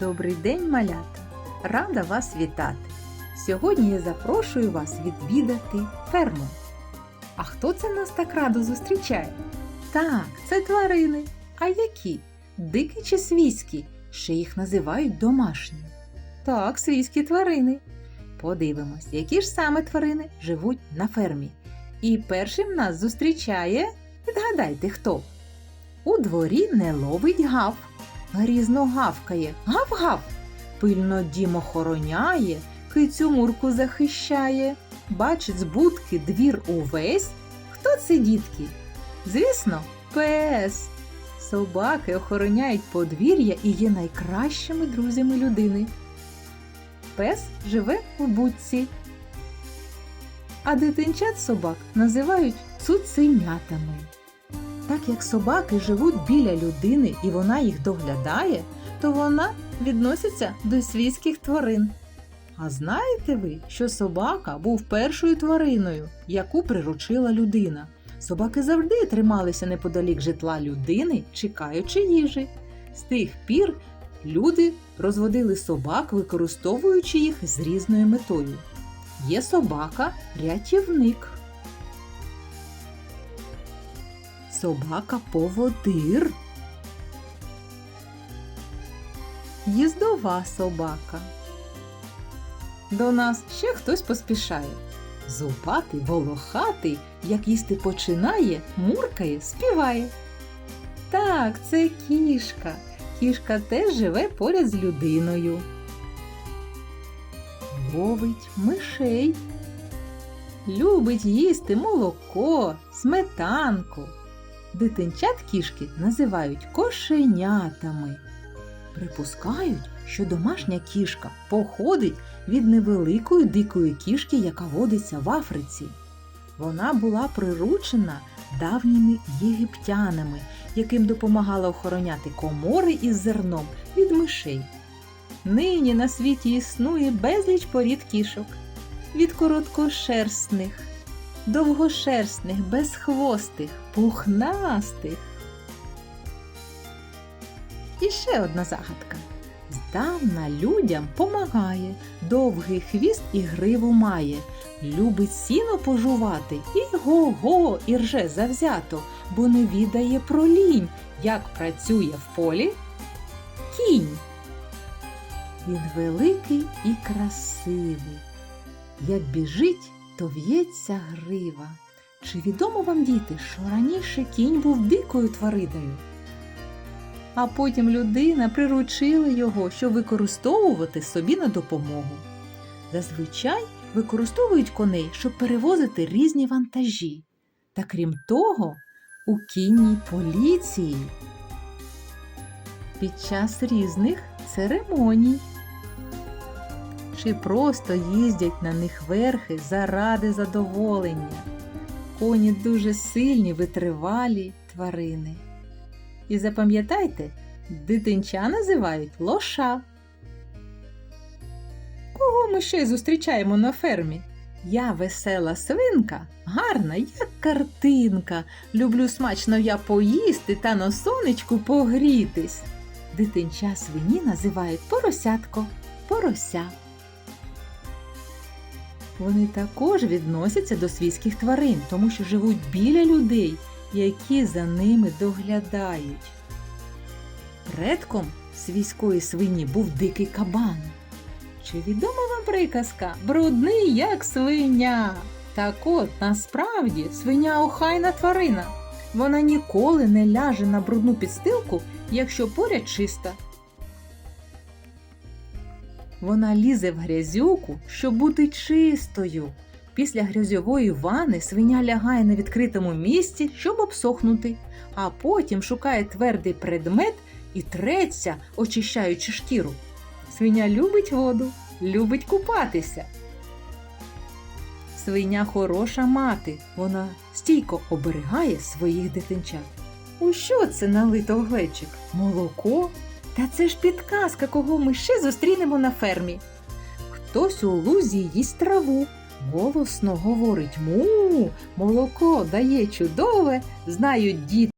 Добрий день, малята! Рада вас вітати! Сьогодні я запрошую вас відвідати ферму. А хто це нас так радо зустрічає? Так, це тварини. А які? Дикі чи свійські? Ще їх називають домашні. Так, свійські тварини. Подивимось, які ж саме тварини живуть на фермі. І першим нас зустрічає, відгадайте хто. У дворі не ловить гав, грізно гавкає, гав-гав. Пильно дім охороняє, кицю мурку захищає. Бачить з будки двір увесь. Хто це, дітки? Звісно, пес. Собаки охороняють подвір'я і є найкращими друзями людини. Пес живе в будці. А дитинчат собак називають цуценятами. Так як собаки живуть біля людини і вона їх доглядає, то вона відноситься до свійських тварин. А знаєте ви, що собака був першою твариною, яку приручила людина? Собаки завжди трималися неподалік житла людини, чекаючи їжі. З тих пір люди розводили собак, використовуючи їх з різною метою. Є собака рятівник. Собака поводир. Їздова собака. До нас ще хтось поспішає. Зубатий, волохатий, як їсти починає, муркає, співає. Так, це кішка. Кішка теж живе поряд з людиною. Ловить мишей. Любить їсти молоко, сметанку. Дитинчат кішки називають кошенятами. Припускають, що домашня кішка походить від невеликої дикої кішки, яка водиться в Африці. Вона була приручена давніми єгиптянами, яким допомагала охороняти комори із зерном від мишей. Нині на світі існує безліч порід кішок від короткошерстних, довгошерстних, безхвостих, пухнастих. І ще одна загадка. Здавна людям помагає, довгий хвіст і гриву має, любить сіно пожувати і го-го і рже завзято, бо не відає про лінь, як працює в полі кінь. Він великий і красивий. Як біжить, то в'ється грива. Чи відомо вам, діти, що раніше кінь був дикою твариною? а потім людина приручила його, щоб використовувати собі на допомогу. Зазвичай використовують коней, щоб перевозити різні вантажі. Та крім того, у кінній поліції під час різних церемоній. Чи просто їздять на них верхи заради задоволення. Коні дуже сильні, витривалі тварини. І запам'ятайте, дитинча називають лоша. Кого ми ще зустрічаємо на фермі? Я весела свинка, гарна, як картинка. Люблю смачно я поїсти та на сонечку погрітись. Дитинча свині називають поросятко, порося. Вони також відносяться до свійських тварин, тому що живуть біля людей які за ними доглядають. Предком свійської свині був дикий кабан. Чи відома вам приказка брудний, як свиня? Так от насправді свиня охайна тварина. Вона ніколи не ляже на брудну підстилку, якщо поряд чиста. Вона лізе в грязюку, щоб бути чистою. Після грязьової вани свиня лягає на відкритому місці, щоб обсохнути, а потім шукає твердий предмет і треться, очищаючи шкіру. Свиня любить воду, любить купатися. Свиня хороша мати, вона стійко оберігає своїх дитинчат. У що це налито в глечик? Молоко? Та це ж підказка, кого ми ще зустрінемо на фермі. Хтось у лузі їсть траву. Голосно говорить му, молоко дає чудове, знають діти.